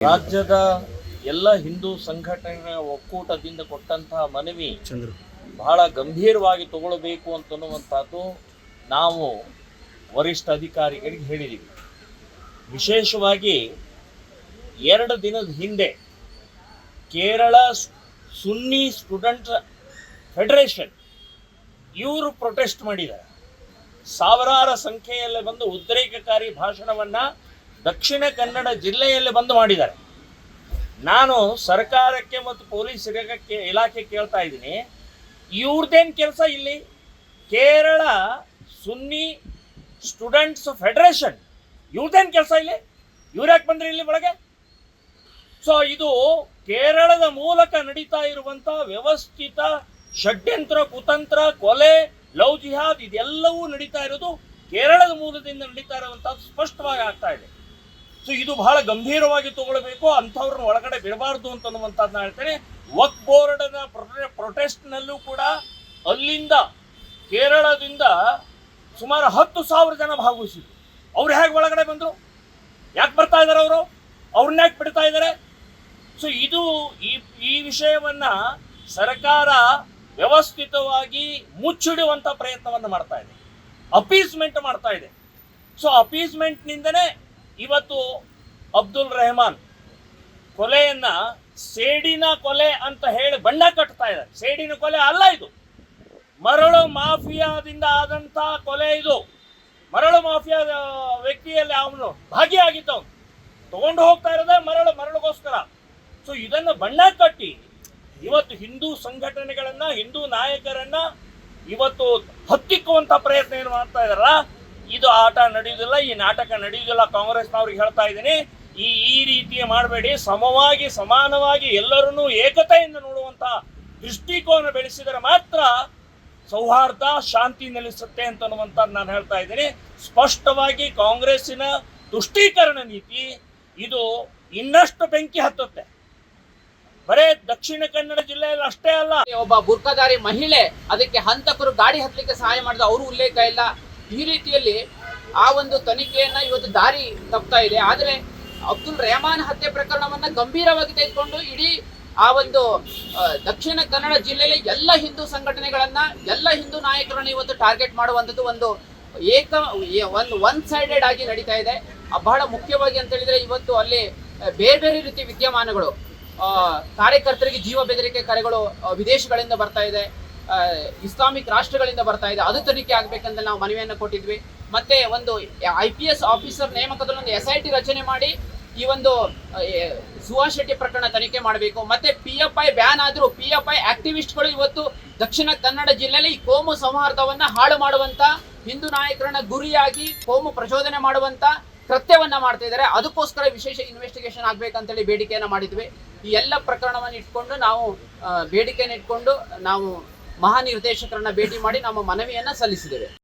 ರಾಜ್ಯದ ಎಲ್ಲ ಹಿಂದೂ ಸಂಘಟನೆಗಳ ಒಕ್ಕೂಟದಿಂದ ಕೊಟ್ಟಂತಹ ಮನವಿ ಚಂದ್ರು. ಬಹಳ ಗಂಭೀರವಾಗಿ ತಗೊಳ್ಬೇಕು ಅಂತನ್ನುವಂಥದ್ದು ನಾವು ವರಿಷ್ಠ ಅಧಿಕಾರಿಗಳಿಗೆ ಹೇಳಿದ್ದೀವಿ ವಿಶೇಷವಾಗಿ ಎರಡು ದಿನದ ಹಿಂದೆ ಕೇರಳ ಸುನ್ನಿ ಸ್ಟೂಡೆಂಟ್ ಫೆಡರೇಷನ್ ಇವರು ಪ್ರೊಟೆಸ್ಟ್ ಮಾಡಿದ್ದಾರೆ. ಸಾವಿರಾರು ಸಂಖ್ಯೆಯಲ್ಲಿ ಬಂದು ಉದ್ರೇಕಕಾರಿ ಭಾಷಣವನ್ನು ದಕ್ಷಿಣ ಕನ್ನಡ ಜಿಲ್ಲೆಯಲ್ಲಿ ಬಂದು ಮಾಡಿದ್ದಾರೆ. ನಾನು ಸರ್ಕಾರಕ್ಕೆ ಮತ್ತು ಪೊಲೀಸ್ ಇಲಾಖೆ ಇಲಾಖೆ ಕೇಳ್ತಾ ಇದ್ದೀನಿ. ಇವ್ರದ್ದೇನು ಕೆಲಸ ಇಲ್ಲಿ? Kerala Sunni students federation. ಇವ್ರದ್ದೇನು ಕೆಲಸ ಇಲ್ಲಿ? ಇವ್ರು ಯಾಕೆ ಬಂದ್ರಿ ಇಲ್ಲಿ ಒಳಗೆ? ಸೊ ಇದು ಕೇರಳದ ಮೂಲಕ ನಡೀತಾ ಇರುವಂಥ ವ್ಯವಸ್ಥಿತ ಷಡ್ಯಂತ್ರ, ಕುತಂತ್ರ, ಕೊಲೆ, ಲವ್ ಜಿಹಾದ್ ಇದೆಲ್ಲವೂ ನಡೀತಾ ಇರೋದು ಕೇರಳದ ಮೂಲದಿಂದ ನಡೀತಾ ಇರುವಂಥದ್ದು ಸ್ಪಷ್ಟವಾಗಿ ಆಗ್ತಾ ಇದೆ. ಸೊ ಇದು ಬಹಳ ಗಂಭೀರವಾಗಿ ತಗೊಳ್ಬೇಕು. ಅಂಥವ್ರನ್ನ ಒಳಗಡೆ ಬಿಡಬಾರ್ದು ನಾನು ಹೇಳ್ತೇನೆ. ವಕ್ ಬೋರ್ಡ್ನ ಪ್ರೊಟೆಸ್ಟ್ನಲ್ಲೂ ಕೂಡ ಅಲ್ಲಿಂದ ಕೇರಳದಿಂದ ಸುಮಾರು ಹತ್ತು ಸಾವಿರ ಜನ ಭಾಗವಹಿಸಿದ್ರು. ಅವ್ರು ಹೇಗೆ ಒಳಗಡೆ ಬಂದರು? ಯಾಕೆ ಬರ್ತಾ ಇದ್ದಾರೆ ಅವರು? ಅವ್ರನ್ನ ಯಾಕೆ ಬಿಡ್ತಾ ಇದ್ದಾರೆ ಸೊ ಇದು ಈ ಈ ವಿಷಯವನ್ನ ಸರ್ಕಾರ ವ್ಯವಸ್ಥಿತವಾಗಿ ಮುಚ್ಚಿಡುವಂತ ಪ್ರಯತ್ನವನ್ನು ಮಾಡ್ತಾ ಇದೆ. ಅಪೀಸ್ಮೆಂಟ್ ಮಾಡ್ತಾ ಇದೆ. ಸೊ ಅಪೀಸ್ಮೆಂಟ್ನಿಂದನೇ ಇವತ್ತು ಅಬ್ದುಲ್ ರೆಹಮಾನ್ ಕೊಲೆಯನ್ನ ಸೇಡಿನ ಕೊಲೆ ಅಂತ ಹೇಳಿ ಬಣ್ಣ ಕಟ್ತಾ ಇದ್ದಾರೆ. ಸೇಡಿನ ಕೊಲೆ ಅಲ್ಲ ಇದು. ಮರಳು ಮಾಫಿಯಾದಿಂದ ಆದಂತ ಕೊಲೆ ಇದು. ಮರಳು ಮಾಫಿಯಾದ ವ್ಯಕ್ತಿಯಲ್ಲಿ ಅವನು ಭಾಗಿಯಾಗಿದ್ದವನು ತಗೊಂಡು ಹೋಗ್ತಾ ಇರೋದೇ ಮರಳು, ಮರಳುಗೋಸ್ಕರ. ಸೊ ಇದನ್ನು ಬಣ್ಣ ಕಟ್ಟಿ ಇವತ್ತು ಹಿಂದೂ ಸಂಘಟನೆಗಳನ್ನ, ಹಿಂದೂ ನಾಯಕರನ್ನ ಇವತ್ತು ಹತ್ತಿಕ್ಕುವಂತ ಪ್ರಯತ್ನ ಏನು ಮಾಡ್ತಾ ಇದಾರ ಇದು ಆಟ ನಡೆಯುವುದಿಲ್ಲ ಈ ನಾಟಕ ನಡೆಯುವುದಿಲ್ಲ ಕಾಂಗ್ರೆಸ್ನವ್ರಿಗೆ ಹೇಳ್ತಾ ಇದ್ದೀನಿ. ಈ ಈ ರೀತಿ ಮಾಡಬೇಡಿ. ಸಮವಾಗಿ, ಸಮಾನವಾಗಿ ಎಲ್ಲರನ್ನೂ ಏಕತೆಯಿಂದ ನೋಡುವಂತ ದೃಷ್ಟಿಕೋನ ಬೆಳೆಸಿದರೆ ಮಾತ್ರ ಸೌಹಾರ್ದ, ಶಾಂತಿ ನೆಲೆಸುತ್ತೆ ಅಂತನ್ನುವಂತ ನಾನು ಹೇಳ್ತಾ ಇದ್ದೀನಿ. ಸ್ಪಷ್ಟವಾಗಿ ಕಾಂಗ್ರೆಸ್ಸಿನ ತುಷ್ಟೀಕರಣ ನೀತಿ, ಇದು ಇನ್ನಷ್ಟು ಬೆಂಕಿ ಹತ್ತುತ್ತೆ. ಬರೇ ದಕ್ಷಿಣ ಕನ್ನಡ ಜಿಲ್ಲೆಯಲ್ಲಿ ಅಷ್ಟೇ ಅಲ್ಲ. ಒಬ್ಬ ಬುರ್ಕಾಧಾರಿ ಮಹಿಳೆ ಅದಕ್ಕೆ ಹಂತಕರು ಗಾಡಿ ಹತ್ತಲಿಕ್ಕೆ ಸಹಾಯ ಮಾಡಿದ, ಅವರು ಉಲ್ಲೇಖ ಇಲ್ಲ. ಈ ರೀತಿಯಲ್ಲಿ ಆ ಒಂದು ತನಿಖೆಯನ್ನ ಇವತ್ತು ದಾರಿ ತಪ್ತಾ ಇದೆ. ಆದ್ರೆ ಅಬ್ದುಲ್ ರೆಹಮಾನ್ ಹತ್ಯೆ ಪ್ರಕರಣವನ್ನ ಗಂಭೀರವಾಗಿ ತೆಗೆದುಕೊಂಡು ಇಡೀ ಆ ಒಂದು ದಕ್ಷಿಣ ಕನ್ನಡ ಜಿಲ್ಲೆಯಲ್ಲಿ ಎಲ್ಲ ಹಿಂದೂ ಸಂಘಟನೆಗಳನ್ನ, ಎಲ್ಲ ಹಿಂದೂ ನಾಯಕರನ್ನ ಇವತ್ತು ಟಾರ್ಗೆಟ್ ಮಾಡುವಂಥದ್ದು ಒಂದು ಏಕ ಒಂದು ಒನ್ ಸೈಡೆಡ್ ಆಗಿ ನಡೀತಾ ಇದೆ. ಬಹಳ ಮುಖ್ಯವಾಗಿ ಅಂತ ಹೇಳಿದ್ರೆ ಇವತ್ತು ಅಲ್ಲಿ ಬೇರೆ ಬೇರೆ ರೀತಿ ವಿದ್ಯಮಾನಗಳು ಕಾರ್ಯಕರ್ತರಿಗೆ ಜೀವ ಬೆದರಿಕೆ ಕರೆಗಳು ವಿದೇಶಗಳಿಂದ ಬರ್ತಾ ಇದೆ. ಇಸ್ಲಾಮಿಕ್ ರಾಷ್ಟ್ರಗಳಿಂದ ಬರ್ತಾ ಇದೆ. ಅದು ತನಿಖೆ ಆಗ್ಬೇಕಂತ ನಾವು ಮನವಿಯನ್ನು ಕೊಟ್ಟಿದ್ವಿ. ಮತ್ತೆ ಒಂದು ಐ ಪಿ ಎಸ್ ಆಫೀಸರ್ ನೇಮಕದಲ್ಲಿ ಒಂದು ಎಸ್ ಐ ಟಿ ರಚನೆ ಮಾಡಿ ಈ ಒಂದು ಸುಹಾಸ್ ಶೆಟ್ಟಿ ಪ್ರಕರಣ ತನಿಖೆ ಮಾಡಬೇಕು. ಮತ್ತೆ ಪಿ ಎಫ್ ಐ ಬ್ಯಾನ್ ಆದರೂ ಪಿ ಎಫ್ ಐ ಆಕ್ಟಿವಿಸ್ಟ್ಗಳು ಇವತ್ತು ದಕ್ಷಿಣ ಕನ್ನಡ ಜಿಲ್ಲೆಯಲ್ಲಿ ಈ ಕೋಮು ಸೌಹಾರ್ದವನ್ನು ಹಾಳು ಮಾಡುವಂತ, ಹಿಂದೂ ನಾಯಕರನ್ನ ಗುರಿಯಾಗಿ ಕೋಮು ಪ್ರಚೋದನೆ ಮಾಡುವಂತ ಕೃತ್ಯವನ್ನ ಮಾಡ್ತಾ ಇದ್ದಾರೆ. ಅದಕ್ಕೋಸ್ಕರ ವಿಶೇಷ ಇನ್ವೆಸ್ಟಿಗೇಷನ್ ಆಗ್ಬೇಕಂತೇಳಿ ಬೇಡಿಕೆಯನ್ನು ಮಾಡಿದ್ವಿ. ಈ ಎಲ್ಲ ಪ್ರಕರಣವನ್ನು ಇಟ್ಕೊಂಡು ನಾವು ಬೇಡಿಕೆಯನ್ನು ಇಟ್ಕೊಂಡು ನಾವು ಮಹಾನಿರ್ದೇಶಕರನ್ನ ಭೇಟಿ ಮಾಡಿ ನಮ್ಮ ಮನವಿಯನ್ನ ಸಲ್ಲಿಸಿದ್ದೇವೆ.